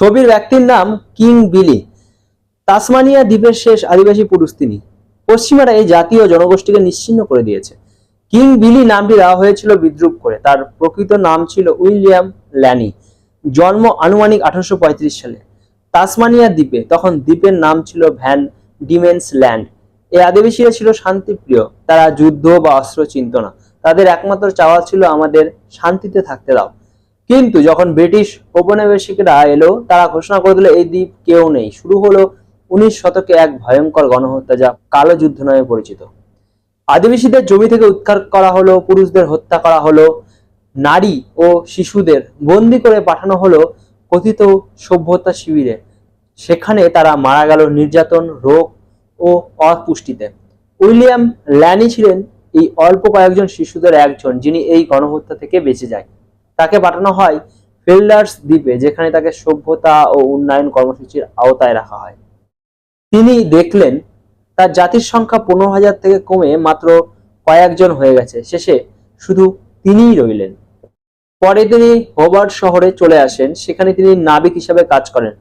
ছবির ব্যক্তির নাম কিং বিলি। তাসমানিয়া দ্বীপের শেষ আদিবাসী পুরুষ তিনি। পশ্চিমারা এই জাতীয় জনগোষ্ঠীকে নিশ্চিন্ন করে দিয়েছে। কিং বিলি নামটি দেওয়া হয়েছিল বিদ্রুপ করে। তার প্রকৃত নাম ছিল উইলিয়াম ল্যানি। জন্ম আনুমানিক আঠারোশো পঁয়ত্রিশ সালে। তাসমানিয়া দ্বীপে তখন দ্বীপের নাম ছিল ভ্যান ডিমেন্স ল্যান্ড। এই আদিবাসীরা ছিল শান্তিপ্রিয়। তারা যুদ্ধ বা অস্ত্র চিনত না। তাদের একমাত্র চাওয়া ছিল আমাদের শান্তিতে থাকতে দাও। কিন্তু যখন ব্রিটিশ ঔপনিবেশিকরা এলো, তারা ঘোষণা করে দিল, এই দ্বীপ কেউ নেই। শুরু হলো উনিশ শতকে এক ভয়ঙ্কর গণহত্যা যা কালো যুদ্ধ নামে পরিচিত। আদিবাসীদের জমি থেকে উৎখার করা হলো, পুরুষদের হত্যা করা হলো, নারী ও শিশুদের বন্দি করে পাঠানো হলো কথিত সভ্যতা শিবিরে। সেখানে তারা মারা গেল নির্যাতন, রোগ ও অপুষ্টিতে। উইলিয়াম ল্যানি ছিলেন এই অল্প কয়েকজন শিশুদের একজন, যিনি এই গণহত্যা থেকে বেঁচে যায়। তাকে পাঠানো হয় ফিল্ডার্স দ্বীপে, যেখানে তাকে সভ্যতা ও উন্নয়ন কর্মসূচির আওতায় রাখা হয়। তিনি দেখলেন, তার জাতির সংখ্যা পনেরো হাজার থেকে কমে মাত্র কয়েকজন হয়ে গেছে। শেষে শুধু তিনিই রইলেন। পরে তিনি হোবার্ট শহরে চলে আসেন, সেখানে তিনি নাবিক হিসেবে কাজ করেন।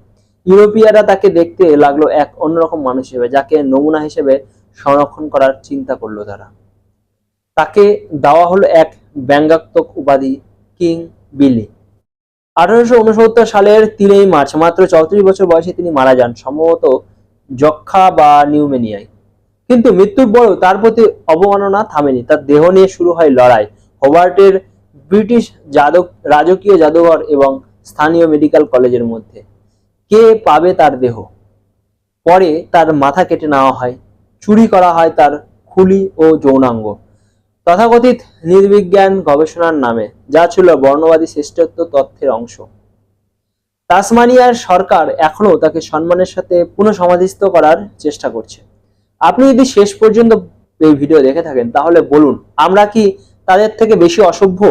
ইউরোপিয়ারা তাকে দেখতে লাগল এক অন্যরকম মানুষ হিসেবে, যাকে নমুনা হিসেবে সংরক্ষণ করার চিন্তা করল তারা। তাকে দেওয়া হলো এক ব্যঙ্গাত্মক উপাধি কিং বিলি। আঠারোশো উনসত্তর সালের তিনই মার্চ, মাত্র চৌত্রিশ বছর বয়সে তিনি মারা যান, সম্ভবত যক্ষা বা নিউমেনিয়ায়। কিন্তু মৃত্যুর পরেও তার প্রতি অবমাননা থামেনি, তার দেহ নিয়ে শুরু হয় লড়াই। হোবার্টের ব্রিটিশ যাদব রাজকীয় জাদুঘর এবং স্থানীয় মেডিকেল কলেজের মধ্যে। কে পাবে তার দেহ? পরে তার মাথা কেটে নেওয়া হয়, চুরি করা হয় তার খুলি ও যৌনাঙ্গ। তথাকথিত নির্বিজ্ঞান গবেষণার নামে, যা ছিল বর্ণবাদী শ্রেষ্ঠত্ব তথ্যের অংশ। তাসমানিয়ার সরকার এখনও তাকে সম্মানের সাথে পুনঃসমাধিস্থ করার চেষ্টা করছে। আপনি যদি শেষ পর্যন্ত এই ভিডিও দেখে থাকেন, তাহলে বলুন, আমরা কি তাদের থেকে বেশি অসভ্য?